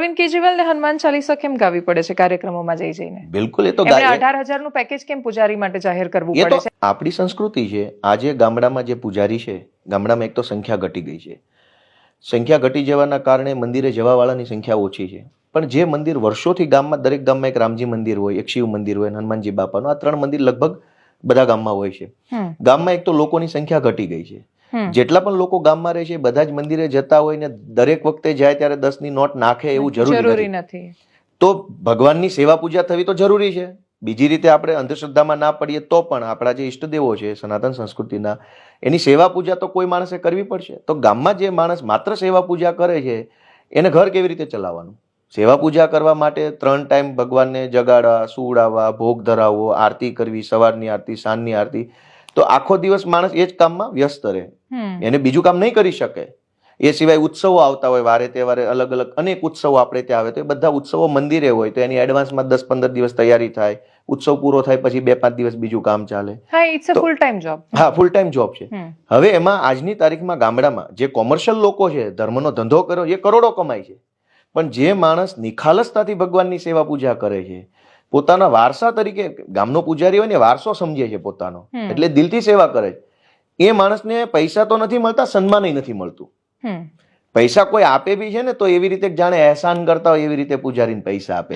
અરવિંદ કેજરીવાલને હનુમાન ચાલીસા કેમ ગાવી પડે છે કાર્યક્રમોમાં જઈ જઈને? બિલકુલ એ તો અઢાર હજારનું પેકેજ કેમ પૂજારી માટે જાહેર કરવું પડે છે? આપણી સંસ્કૃતિ છે. આજે ગામડામાં જે પૂજારી છે ગામડામાં એક તો સંખ્યા ઘટી ગઈ છે. સંખ્યા ઘટી જવાના કારણે મંદિરે જવાવાળાની સંખ્યા ઓછી છે. પણ જે મંદિર વર્ષોથી ગામમાં દરેક ગામમાં એક રામજી મંદિર હોય એક શિવ મંદિર હોય હનુમાનજી બાપાનું આ ત્રણ મંદિર લગભગ બધા ગામમાં હોય છે. ગામમાં એક તો લોકોની સંખ્યા ઘટી ગઈ છે. જેટલા પણ લોકો ગામમાં રહે છે બધા જ મંદિરે જતા હોય ને દરેક વખતે જાય ત્યારે દસની નોટ નાખે એવું જરૂરી નથી. તો ભગવાનની સેવા પૂજા થવી તો જરૂરી છે. બીજી રીતે આપણે અંધશ્રદ્ધામાં ના પડીએ તો પણ આપણા જે ઈષ્ટદેવો છે સનાતન સંસ્કૃતિના એની સેવા પૂજા તો કોઈ માણસે કરવી પડશે. તો ગામમાં જે માણસ માત્ર સેવા પૂજા કરે છે એને ઘર કેવી રીતે ચલાવવાનું? સેવા પૂજા કરવા માટે ત્રણ ટાઈમ ભગવાનને જગાડવા સુવડાવવા ભોગ ધરાવવો આરતી કરવી સવારની આરતી સાંજની આરતી. તો આખો દિવસ માણસ એ જ કામમાં વ્યસ્ત રહે. એને બીજું કામ નહીં કરી શકે. એ સિવાય ઉત્સવો આવતા હોય વારે તહેવારે અલગ અલગ અનેક ઉત્સવો આપણે ત્યાં આવે તો એ બધા ઉત્સવો મંદિરે હોય તો એની એડવાન્સમાં દસ પંદર દિવસ તૈયારી થાય. ઉત્સવ પૂરો થાય પછી બે પાંચ દિવસ બીજું કામ ચાલે. ફૂલ ટાઈમ જોબ હા ફૂલ ટાઈમ જોબ છે હવે એમાં આજની તારીખમાં ગામડામાં જે કોમર્શિયલ લોકો છે ધર્મનો ધંધો કર્યો એ કરોડો કમાય છે. પણ જે માણસ નિખાલસતાથી ભગવાનની સેવા પૂજા કરે છે પોતાના વારસા તરીકે ગામનો પૂજારી હોય ને વારસો સમજે છે પોતાનો. એટલે દિલથી સેવા કરે છે. એ માણસને પૈસા તો નથી મળતા સન્માન નથી મળતું. પૈસા કોઈ આપે બી છે ને તો એવી રીતે જાણે એહસાન કરતા હોય એવી રીતે પૂજારીને પૈસા આપે.